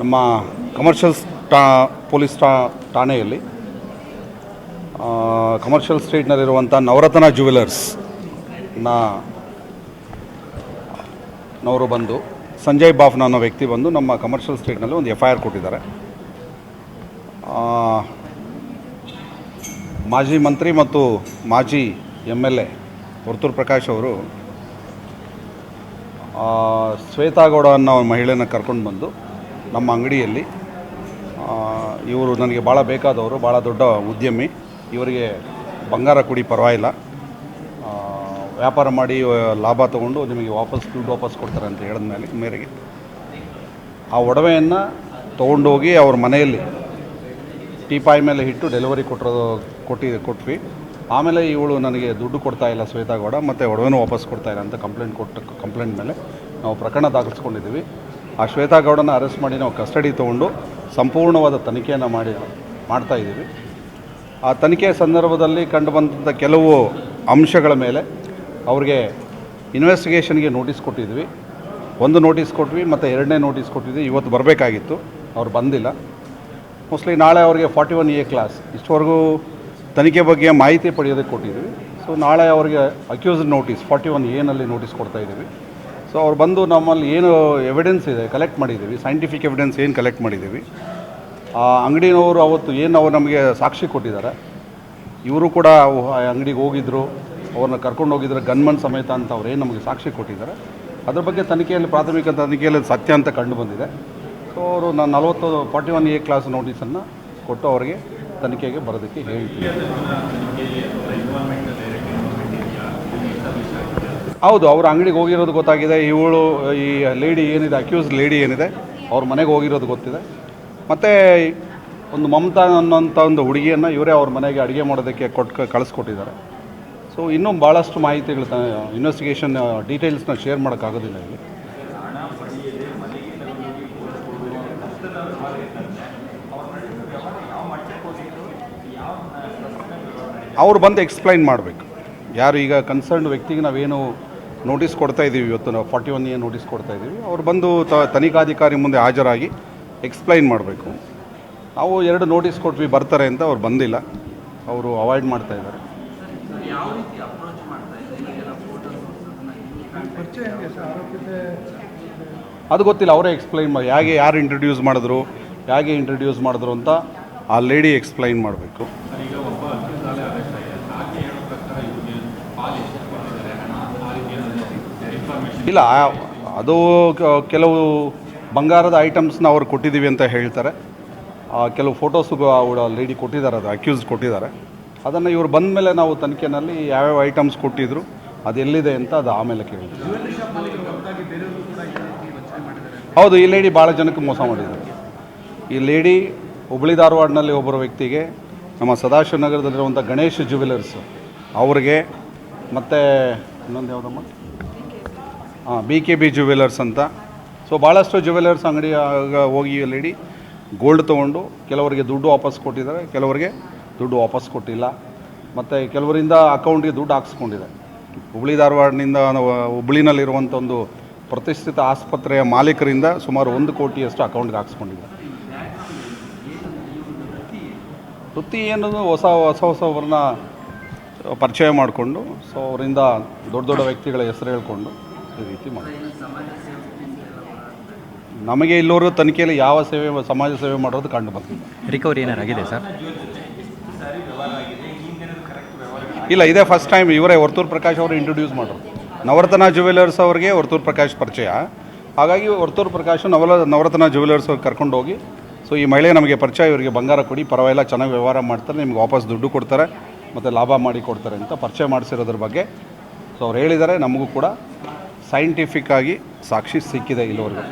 ನಮ್ಮ ಕಮರ್ಷಿಯಲ್ ಟಾ ಪೊಲೀಸ್ ಟಾ ಠಾಣೆಯಲ್ಲಿ ಕಮರ್ಷಿಯಲ್ ಸ್ಟ್ರೀಟ್ನಲ್ಲಿರುವಂಥ ನವರತ್ನ ಜ್ಯುವೆಲರ್ಸ್ನ ನವರು ಬಂದು, ಸಂಜಯ್ ಬಾಫ್ನ ಅನ್ನೋ ವ್ಯಕ್ತಿ ಬಂದು ನಮ್ಮ ಕಮರ್ಷಿಯಲ್ ಸ್ಟ್ರೀಟ್ನಲ್ಲಿ ಒಂದು ಎಫ್ ಐ ಆರ್ ಕೊಟ್ಟಿದ್ದಾರೆ. ಮಾಜಿ ಮಂತ್ರಿ ಮತ್ತು ಮಾಜಿ M L A Varthur Prakash ಅವರು ಶ್ವೇತಾಗೌಡ ಅನ್ನೋ ಮಹಿಳೆಯನ್ನು ಕರ್ಕೊಂಡು ಬಂದು ನಮ್ಮ ಅಂಗಡಿಯಲ್ಲಿ ಇವರು ನನಗೆ ಭಾಳ ಬೇಕಾದವರು, ಭಾಳ ದೊಡ್ಡ ಉದ್ಯಮಿ. ಇವರಿಗೆ ಬಂಗಾರ ಕೊಡಿ ಪರವಾಗಿಲ್ಲ. ವ್ಯಾಪಾರ ಮಾಡಿ ಲಾಭ ತೊಗೊಂಡು ನಿಮಗೆ ವಾಪಸ್, ದುಡ್ಡು ವಾಪಸ್ ಕೊಡ್ತಾರೆ ಅಂತ ಹೇಳಿದ ಮೇಲೆ ಮೇರೆಗೆ. ಆ ಒಡವೆಯನ್ನು ತೊಗೊಂಡೋಗಿ ಅವ್ರ ಮನೆಯಲ್ಲಿ ಟೀಪಾಯಿ ಮೇಲೆ ಇಟ್ಟು ಡೆಲಿವರಿ ಕೊಟ್ಟಿರೋದು ಕೊಟ್ಟಿ, ಕೊಟ್ವಿ. ಆಮೇಲೆ ಇವಳು ನನಗೆ ದುಡ್ಡು ಕೊಡ್ತಾ ಇಲ್ಲ ಶ್ವೇತಾಗೌಡ ಮತ್ತು ಒಡವೆನೂ ವಾಪಸ್ ಕೊಡ್ತಾ ಇಲ್ಲ ಅಂತ ಕಂಪ್ಲೇಂಟ್ ಕೊಟ್ಟು, ಕಂಪ್ಲೇಂಟ್ ಮೇಲೆ ನಾವು ಪ್ರಕರಣ ದಾಖಲಿಸ್ಕೊಂಡಿದ್ದೀವಿ. ಆ ಶ್ವೇತಾಗೌಡನ ಅರೆಸ್ಟ್ ಮಾಡಿ ನಾವು ಕಸ್ಟಡಿ ತೊಗೊಂಡು ಸಂಪೂರ್ಣವಾದ ತನಿಖೆಯನ್ನು ಮಾಡಿ ಮಾಡ್ತಾ ಇದ್ದೀವಿ. ಆ ತನಿಖೆಯ ಸಂದರ್ಭದಲ್ಲಿ ಕಂಡುಬಂದಂಥ ಕೆಲವು ಅಂಶಗಳ ಮೇಲೆ ಅವ್ರಿಗೆ ಇನ್ವೆಸ್ಟಿಗೇಷನ್ಗೆ ನೋಟಿಸ್ ಕೊಟ್ಟಿದ್ವಿ. ಒಂದು ನೋಟಿಸ್ ಕೊಟ್ವಿ, ಮತ್ತು ಎರಡನೇ ನೋಟಿಸ್ ಕೊಟ್ಟಿದ್ವಿ. ಇವತ್ತು ಬರಬೇಕಾಗಿತ್ತು. ಅವ್ರು ಬಂದಿಲ್ಲ. ಮೋಸ್ಟ್ಲಿ ನಾಳೆ ಅವರಿಗೆ ಫಾರ್ಟಿ ಒನ್ ಎ ಕ್ಲಾಸ್ ಇಷ್ಟವರೆಗೂ ತನಿಖೆ ಬಗ್ಗೆ ಮಾಹಿತಿ ಪಡೆಯೋದಕ್ಕೆ ಕೊಟ್ಟಿದ್ವಿ. ಸೊ ನಾಳೆ ಅವರಿಗೆ ಅಕ್ಯೂಸ್ಡ್ ನೋಟಿಸ್ ಫಾರ್ಟಿ ಒನ್ ಎನಲ್ಲಿ ನೋಟಿಸ್ ಕೊಡ್ತಾ ಇದ್ದೀವಿ. ಸೊ ಅವ್ರು ಬಂದು ನಮ್ಮಲ್ಲಿ ಏನು ಎವಿಡೆನ್ಸ್ ಇದೆ ಕಲೆಕ್ಟ್ ಮಾಡಿದ್ದೀವಿ. ಸೈಂಟಿಫಿಕ್ ಎವಿಡೆನ್ಸ್ ಏನು ಕಲೆಕ್ಟ್ ಮಾಡಿದ್ದೀವಿ. ಆ ಅಂಗಡಿನವರು ಅವತ್ತು ಏನು ಅವ್ರು ನಮಗೆ ಸಾಕ್ಷಿ ಕೊಟ್ಟಿದ್ದಾರೆ, ಇವರು ಕೂಡ ಅಂಗಡಿಗೆ ಹೋಗಿದ್ರು, ಅವ್ರನ್ನ ಕರ್ಕೊಂಡು ಹೋಗಿದ್ರೆ ಗನ್ಮನ್ ಸಮೇತ ಅಂತ ಅವ್ರು ಏನು ನಮಗೆ ಸಾಕ್ಷಿ ಕೊಟ್ಟಿದ್ದಾರೆ. ಅದ್ರ ಬಗ್ಗೆ ತನಿಖೆಯಲ್ಲಿ, ಪ್ರಾಥಮಿಕ ತನಿಖೆಯಲ್ಲಿ ಸತ್ಯ ಅಂತ ಕಂಡು ಬಂದಿದೆ. ಸೊ ಅವರು ನಾನು ನಲವತ್ತು ಫಾರ್ಟಿ ಒನ್ ಎ ಕ್ಲಾಸ್ ನೋಟಿಸನ್ನು ಕೊಟ್ಟು ಅವರಿಗೆ ತನಿಖೆಗೆ ಬರೋದಕ್ಕೆ ಹೇಳ್ತೀನಿ. ಹೌದು, ಅವ್ರ ಅಂಗಡಿಗೆ ಹೋಗಿರೋದು ಗೊತ್ತಾಗಿದೆ. ಇವಳು, ಈ ಲೇಡಿ ಏನಿದೆ ಅಕ್ಯೂಸ್ ಲೇಡಿ ಏನಿದೆ, ಅವ್ರ ಮನೆಗೆ ಹೋಗಿರೋದು ಗೊತ್ತಿದೆ. ಮತ್ತು ಒಂದು ಮಮತಾ ಅನ್ನೋಂಥ ಒಂದು ಹುಡುಗಿಯನ್ನು ಇವರೇ ಅವ್ರ ಮನೆಗೆ ಅಡುಗೆ ಮಾಡೋದಕ್ಕೆ ಕೊಟ್ಟು ಕಳಿಸ್ಕೊಟ್ಟಿದ್ದಾರೆ. ಸೊ ಇನ್ನೂ ಭಾಳಷ್ಟು ಮಾಹಿತಿಗಳು ಇನ್ವೆಸ್ಟಿಗೇಷನ್ ಡೀಟೇಲ್ಸ್ನ ಶೇರ್ ಮಾಡೋಕ್ಕಾಗೋದಿಲ್ಲ ಇಲ್ಲಿ. ಅವ್ರು ಬಂದು ಎಕ್ಸ್ಪ್ಲೈನ್ ಮಾಡಬೇಕು. ಯಾರು ಈಗ ಕನ್ಸರ್ನ್ ವ್ಯಕ್ತಿಗೆ ನಾವೇನು ನೋಟಿಸ್ ಕೊಡ್ತಾ ಇದ್ದೀವಿ ಇವತ್ತು, ನಾವು ಫಾರ್ಟಿ ಒನ್ ಎ ನೋಟಿಸ್ ಕೊಡ್ತಾ ಇದ್ದೀವಿ ಅವ್ರು ಬಂದು ತ, ತನಿಖಾಧಿಕಾರಿ ಮುಂದೆ ಹಾಜರಾಗಿ ಎಕ್ಸ್ಪ್ಲೈನ್ ಮಾಡಬೇಕು. ನಾವು ಎರಡು ನೋಟಿಸ್ ಕೊಟ್ವಿ, ಬರ್ತಾರೆ ಅಂತ ಅವ್ರು ಬಂದಿಲ್ಲ. ಅವರು ಅವಾಯ್ಡ್ ಮಾಡ್ತಾ ಇದ್ದಾರೆ. ಅದು ಗೊತ್ತಿಲ್ಲ, ಅವರೇ ಎಕ್ಸ್ಪ್ಲೈನ್ ಮಾಡಿ ಹೇಗೆ, ಯಾರು ಇಂಟ್ರಡ್ಯೂಸ್ ಮಾಡಿದ್ರು, ಹೇಗೆ ಇಂಟ್ರಡ್ಯೂಸ್ ಮಾಡಿದ್ರು ಅಂತ ಆ ಲೇಡಿ ಎಕ್ಸ್ಪ್ಲೈನ್ ಮಾಡಬೇಕು. ಇಲ್ಲ ಅದು ಕೆಲವು ಬಂಗಾರದ ಐಟಮ್ಸ್ನ ಅವ್ರು ಕೊಟ್ಟಿದ್ದೀವಿ ಅಂತ ಹೇಳ್ತಾರೆ. ಕೆಲವು ಫೋಟೋಸು ಅವಳ ಲೇಡಿ ಕೊಟ್ಟಿದ್ದಾರೆ, ಅದು ಅಕ್ಯೂಸ್ ಕೊಟ್ಟಿದ್ದಾರೆ. ಅದನ್ನು ಇವರು ಬಂದ ಮೇಲೆ ನಾವು ತನಿಖೆನಲ್ಲಿ ಯಾವ್ಯಾವ ಐಟಮ್ಸ್ ಕೊಟ್ಟಿದ್ರು, ಅದು ಎಲ್ಲಿದೆ ಅಂತ ಅದು ಆಮೇಲೆ ಕೇಳ್ತೀವಿ. ಹೌದು, ಈ ಲೇಡಿ ಭಾಳ ಜನಕ್ಕೆ ಮೋಸ ಮಾಡಿದ್ದಾರೆ. ಈ ಲೇಡಿ ಹುಬ್ಳಿ ಧಾರವಾಡನಲ್ಲಿ ಒಬ್ಬರ ವ್ಯಕ್ತಿಗೆ ನಮ್ಮ ಸದಾಶಿವನಗರದಲ್ಲಿರುವಂಥ ಗಣೇಶ್ ಜ್ಯುವೆಲರ್ಸ್ ಅವ್ರಿಗೆ ಮತ್ತು ಇನ್ನೊಂದು ಯಾವುದಮ್ಮ? ಹಾಂ ಬಿ ಕೆ ಬಿ ಜ್ಯುವೆಲರ್ಸ್ ಅಂತ. ಸೊ ಭಾಳಷ್ಟು ಜ್ಯುವೆಲರ್ಸ್ ಅಂಗಡಿ ಹೋಗಿ ಲೇಡಿ ಗೋಲ್ಡ್ ತೊಗೊಂಡು ಕೆಲವರಿಗೆ ದುಡ್ಡು ವಾಪಸ್ ಕೊಟ್ಟಿದ್ದಾರೆ. ಕೆಲವರಿಗೆ ದುಡ್ಡು ವಾಪಸ್ ಕೊಟ್ಟಿಲ್ಲ. ಮತ್ತು ಕೆಲವರಿಂದ ಅಕೌಂಟ್ಗೆ ದುಡ್ಡು ಹಾಕ್ಸ್ಕೊಂಡಿದೆ. ಹುಬ್ಳಿ ಧಾರವಾಡನಿಂದ ಹುಬ್ಳಿನಲ್ಲಿರುವಂಥ ಒಂದು ಪ್ರತಿಷ್ಠಿತ ಆಸ್ಪತ್ರೆಯ ಮಾಲೀಕರಿಂದ ಸುಮಾರು ಒಂದು ಕೋಟಿಯಷ್ಟು ಅಕೌಂಟ್ಗೆ ಹಾಕ್ಸ್ಕೊಂಡಿದೆ. ವೃತ್ತಿ ಏನದು ಹೊಸ ಹೊಸ ಹೊಸವ್ರನ್ನ ಪರಿಚಯ ಮಾಡಿಕೊಂಡು ಸೊ ಅವರಿಂದ ದೊಡ್ಡ ದೊಡ್ಡ ವ್ಯಕ್ತಿಗಳ ಹೆಸರು ಹೇಳ್ಕೊಂಡು ಈ ರೀತಿ ಮಾಡಿ ನಮಗೆ ಇಲ್ಲಿವರೆಗೂ ತನಿಖೆಯಲ್ಲಿ ಯಾವ ಸೇವೆ ಸಮಾಜ ಸೇವೆ ಮಾಡೋದು ಕಂಡು ಬಂದಿಲ್ಲ. ರಿಕವರಿ ಏನಾರು ಆಗಿದೆ ಸರ್? ಇಲ್ಲ ಇದೇ ಫಸ್ಟ್ ಟೈಮ್ ಇವರೇ ವರ್ತೂರ್ ಪ್ರಕಾಶ್ ಅವರು ಇಂಟ್ರೊಡ್ಯೂಸ್ ಮಾಡೋರು ನವರತ್ನ ಜ್ಯುವೆಲರ್ಸ್ ಅವರಿಗೆ ವರ್ತೂರ್ ಪ್ರಕಾಶ್ ಪರಿಚಯ. ಹಾಗಾಗಿ ವರ್ತೂರ್ ಪ್ರಕಾಶ್ ನವಲ ನವರತ್ನ ಜ್ಯುವೆಲರ್ಸ್ ಅವ್ರಿಗೆ ಕರ್ಕೊಂಡು ಹೋಗಿ ಸೊ ಈ ಮಹಿಳೆ ನಮಗೆ ಪರಿಚಯ ಇವರಿಗೆ ಬಂಗಾರ ಕೊಡಿ ಪರವಾಗಿಲ್ಲ ಚೆನ್ನಾಗಿ ವ್ಯವಹಾರ ಮಾಡ್ತಾರೆ ನಿಮ್ಗೆ ವಾಪಸ್ ದುಡ್ಡು ಕೊಡ್ತಾರೆ. ಮತ್ತು ಲಾಭ ಮಾಡಿ ಕೊಡ್ತಾರೆ ಅಂತ ಪರಿಚಯ ಮಾಡಿಸಿರೋದ್ರ ಬಗ್ಗೆ. ಸೊ ಅವ್ರು ಹೇಳಿದ್ದಾರೆ, ನಮಗೂ ಕೂಡ ಸೈಂಟಿಫಿಕ್ಕಾಗಿ ಸಾಕ್ಷಿ ಸಿಕ್ಕಿದೆ ಇಲ್ಲಿವರೆಗೂ.